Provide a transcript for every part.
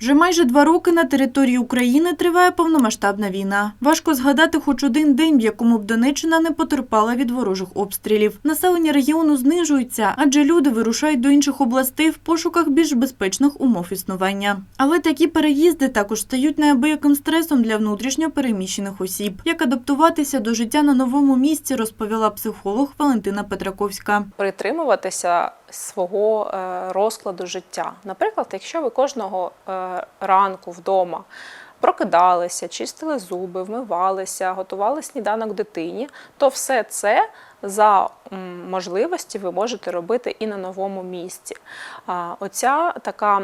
Вже майже два роки на території України триває повномасштабна війна. Важко згадати хоч один день, в якому б Донеччина не потерпала від ворожих обстрілів. Населення регіону знижується, адже люди вирушають до інших областей в пошуках більш безпечних умов існування. Але такі переїзди також стають неабияким стресом для внутрішньо переміщених осіб. Як адаптуватися до життя на новому місці, розповіла психолог Валентина Петраковська. притримуватися свого е, розкладу життя. Наприклад, якщо ви кожного е, ранку вдома. Прокидалися, чистили зуби, вмивалися, готували сніданок дитині, то все це за можливості ви можете робити і на новому місці. Оця така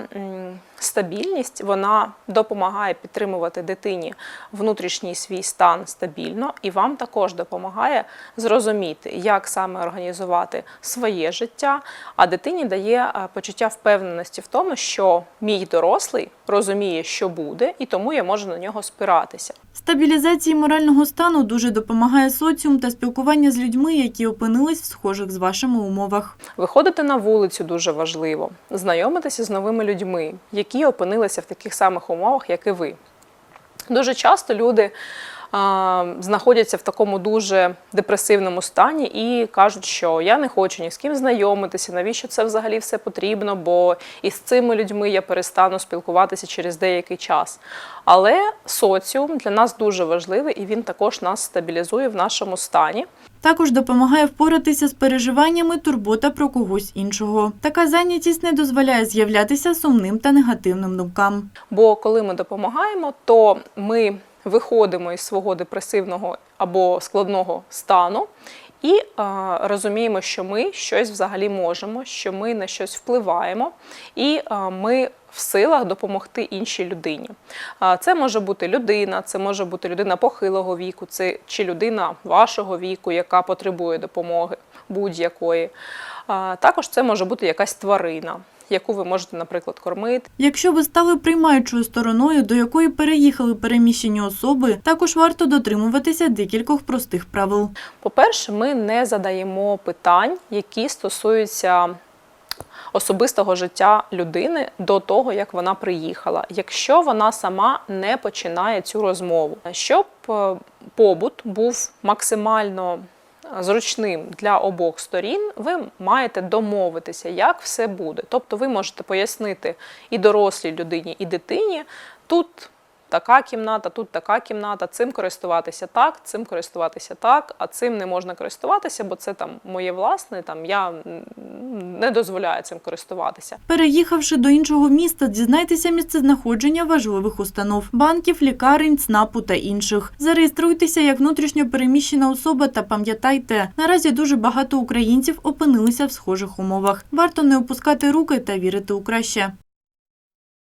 стабільність вона допомагає підтримувати дитині внутрішній свій стан стабільно, і вам також допомагає зрозуміти, як саме організувати своє життя. А дитині дає е, почуття впевненості в тому, що мій дорослий розуміє, що буде, і тому я можу на нього спиратися. Стабілізації морального стану дуже допомагає соціум та спілкування з людьми, які опинились в схожих з вашими умовах. Виходити на вулицю дуже важливо, знайомитися з новими людьми, які опинилися в таких самих умовах, як і ви. Дуже часто люди а, знаходяться в такому дуже депресивному стані і кажуть, що я не хочу ні з ким знайомитися, навіщо це взагалі все потрібно, бо із цими людьми я перестану спілкуватися через деякий час. Але соціум для нас дуже важливий і він також нас стабілізує в нашому стані. Також допомагає впоратися з переживаннями турбота про когось іншого. Така зайнятість не дозволяє з'являтися сумним та негативним думкам. Бо коли ми допомагаємо, то ми виходимо із свого депресивного або складного стану і а, розуміємо, що ми щось взагалі можемо, що ми на щось впливаємо, і а, ми в силах допомогти іншій людині. А, Це може бути людина, це може бути людина похилого віку, це чи людина вашого віку, яка потребує допомоги будь-якої. Також це може бути якась тварина, яку ви можете, наприклад, кормити. Якщо ви стали приймаючою стороною, до якої переїхали переміщені особи, також варто дотримуватися декількох простих правил. По-перше, ми не задаємо питань, які стосуються особистого життя людини до того, як вона приїхала, якщо вона сама не починає цю розмову, щоб е, побут був максимально зручним для обох сторін, ви маєте домовитися, як все буде. Тобто, ви можете пояснити і дорослій людині, і дитині тут. Така кімната, тут така кімната, цим користуватися так, цим користуватися так, а цим не можна користуватися, бо це там моє власне, там я не дозволяю цим користуватися. Переїхавши до іншого міста, дізнайтеся місцезнаходження важливих установ банків, лікарень, ЦНАПу та інших. Зареєструйтеся як внутрішньо переміщена особа та пам'ятайте, наразі дуже багато українців опинилися в схожих умовах. Варто не опускати руки та вірити у краще.